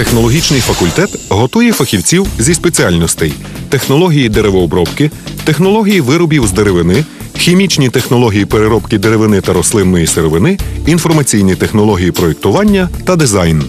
Технологічний факультет готує фахівців зі спеціальностей технології деревообробки, технології виробів з деревини, хімічні технології переробки деревини та рослинної сировини, інформаційні технології проєктування та дизайн.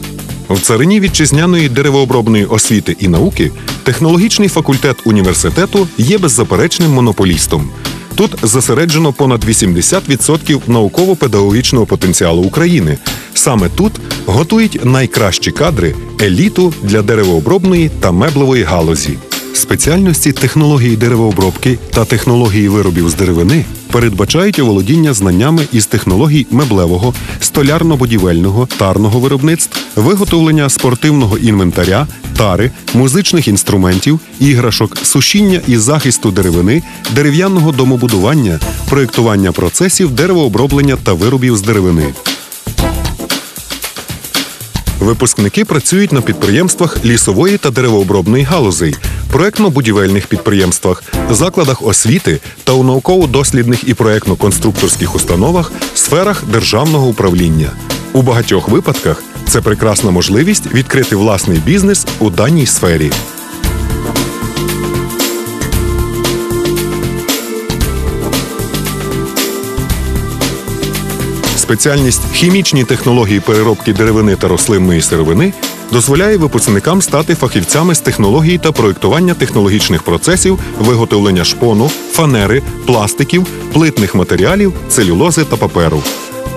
В царині вітчизняної деревообробної освіти і науки технологічний факультет університету є беззаперечним монополістом. Тут зосереджено понад 80% науково-педагогічного потенціалу України. Саме тут готують найкращі кадри еліту для деревообробної та меблевої галузі. Спеціальності технології деревообробки та технології виробів з деревини передбачають оволодіння знаннями із технологій меблевого, столярно-будівельного, тарного виробництв, виготовлення спортивного інвентаря, тари, музичних інструментів, іграшок, сушіння і захисту деревини, дерев'яного домобудування, проєктування процесів деревооброблення та виробів з деревини. Випускники працюють на підприємствах лісової та деревообробної галузей, проектно-будівельних підприємствах, закладах освіти та у науково-дослідних і проектно-конструкторських установах, сферах державного управління. У багатьох випадках це прекрасна можливість відкрити власний бізнес у даній сфері. Спеціальність хімічні технології переробки деревини та рослинної сировини дозволяє випускникам стати фахівцями з технології та проєктування технологічних процесів виготовлення шпону, фанери, пластиків, плитних матеріалів, целюлози та паперу.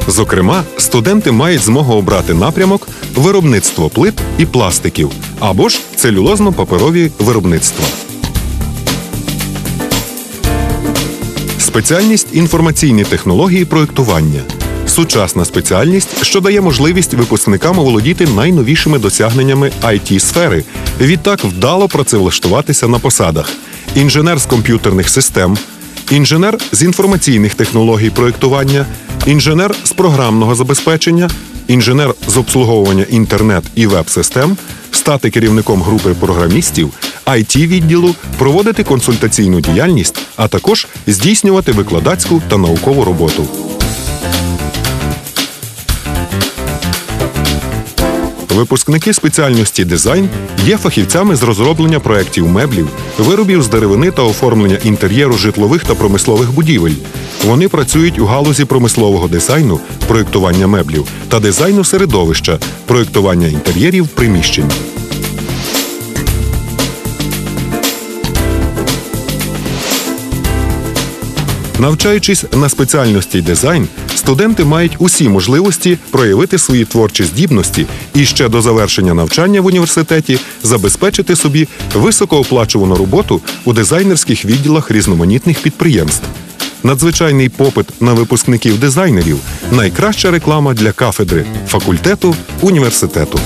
Зокрема, студенти мають змогу обрати напрямок виробництво плит і пластиків або ж целюлозно-паперові виробництва. Спеціальність інформаційні технології проєктування. Сучасна спеціальність, що дає можливість випускникам оволодіти найновішими досягненнями it сфери відтак вдало працевлаштуватися на посадах: інженер з комп'ютерних систем, інженер з інформаційних технологій проєктування, інженер з програмного забезпечення, інженер з обслуговування інтернет і веб-систем, стати керівником групи програмістів, it відділу, проводити консультаційну діяльність, а також здійснювати викладацьку та наукову роботу. Випускники спеціальності дизайн є фахівцями з розроблення проєктів меблів, виробів з деревини та оформлення інтер'єру житлових та промислових будівель. Вони працюють у галузі промислового дизайну, проєктування меблів та дизайну середовища, проєктування інтер'єрів приміщень. Навчаючись на спеціальності дизайн, студенти мають усі можливості проявити свої творчі здібності і ще до завершення навчання в університеті забезпечити собі високооплачувану роботу у дизайнерських відділах різноманітних підприємств. Надзвичайний попит на випускників дизайнерів найкраща реклама для кафедри факультету університету.